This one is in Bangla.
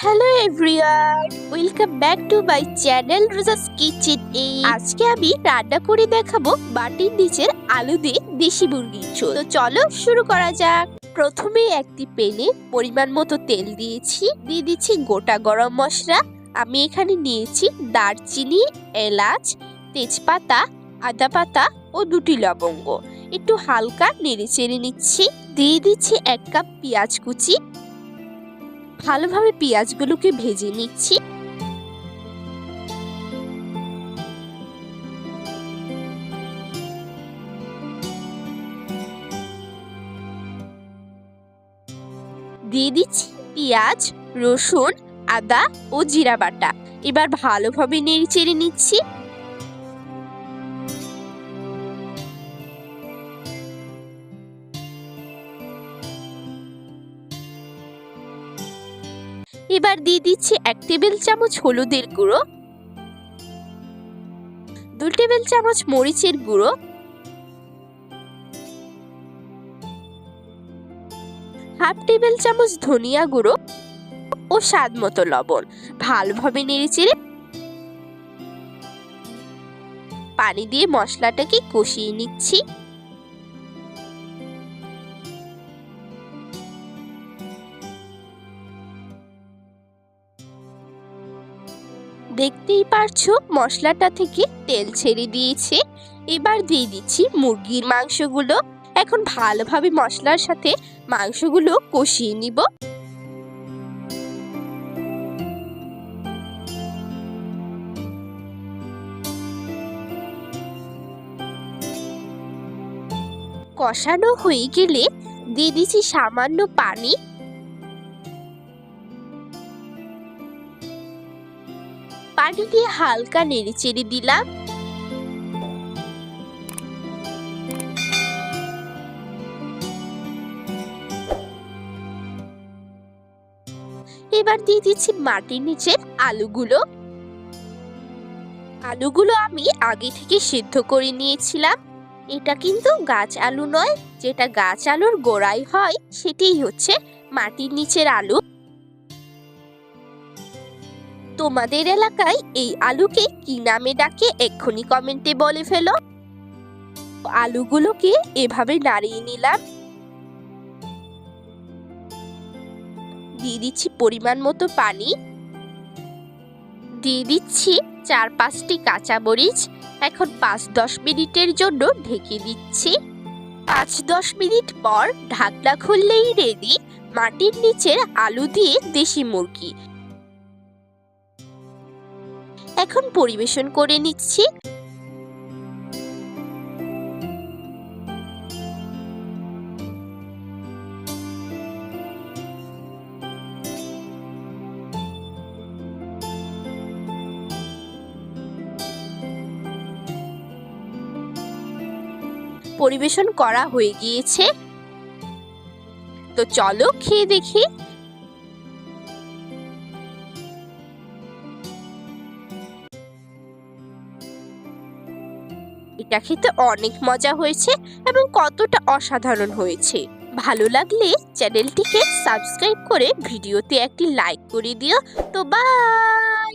Hello everyone welcome back to my channel Roja's kitchen এ আজকে আমি রান্না করে দেখাবো বাটির নিচের আলু দিয়ে দেশি মুরগির ঝোল। তো চলো শুরু করা যাক। প্রথমে একটি প্যানে পরিমাণ মতো তেল দিয়েছি। দিয়ে দিচ্ছি গোটা গরম মশলা। আমি এখানে নিয়েছি দারচিনি, এলাচ, তেজপাতা, আদা পাতা ও দুটি লবঙ্গ। একটু হালকা নেড়ে চেড়ে নিচ্ছি। দিয়ে দিচ্ছি এক কাপ পেঁয়াজ কুচি। ভালোভাবে পেঁয়াজগুলোকে ভেজে নিচ্ছি। দিয়ে দিচ্ছি পেঁয়াজ, রসুন, আদা ও জিরা বাটা। এবার ভালোভাবে নেড়ে চেড়ে নিচ্ছি। এবার দিয়ে দিচ্ছি এক টেবিল চামচ হলুদের গুঁড়ো দু টেবিল চামচ মরিচের গুঁড়ো, হাফ টেবিল চামচ ধনিয়া গুঁড়ো ও স্বাদ মতো লবণ। ভালোভাবে নেড়ে চেড়ে পানি দিয়ে মশলাটাকে কষিয়ে নিচ্ছি। দেখতেই পারছ, মশলাটা থেকে তেল ছেড়ে দিয়েছে। এবার দিয়ে দিচ্ছি মুরগির মাংসগুলো। এখন ভালোভাবে মশলার সাথে মাংসগুলো কষিয়ে নিব। কষানো হয়ে গেলে দিয়ে দিচ্ছি সামান্য পানি। পানি দিয়ে হালকা নেড়ে চেড়ে দিলাম। এবার দিয়ে দিচ্ছি মাটির নিচের আলুগুলো। আলুগুলো আমি আগে থেকে সিদ্ধ করে নিয়েছিলাম। এটা কিন্তু গাছ আলু নয়, যেটা গাছ আলুর গোড়ায় হয়, সেটাই হচ্ছে মাটির নিচের আলু। তোমাদের এলাকায় এই আলুকে কি নামে ডাকে? এক্ষুনি কমেন্টে বলে ফেলো। আলুগুলোকে এভাবে নাড়িয়ে নিলাম। দিয়ে দিচ্ছি পরিমাণ মতো পানি। দিয়ে দিচ্ছি চার পাঁচটি কাঁচা মরিচ এখন পাঁচ দশ মিনিটের জন্য ঢেকে দিচ্ছি। পাঁচ দশ মিনিট পর ঢাকনা খুললেই রেডি মাটির নিচের আলু দিয়ে দেশি মুরগি। এখন পরিবেশন করে নিচ্ছি। পরিবেশন করা হয়ে গিয়েছে। তো চলো খেয়ে দেখি। এটা খেতে অনেক মজা হয়েছে এবং কতটা অসাধারণ হয়েছে। ভালো লাগলে চ্যানেলটিকে সাবস্ক্রাইব করে ভিডিওতে একটি লাইক করে দিও। তো বাই!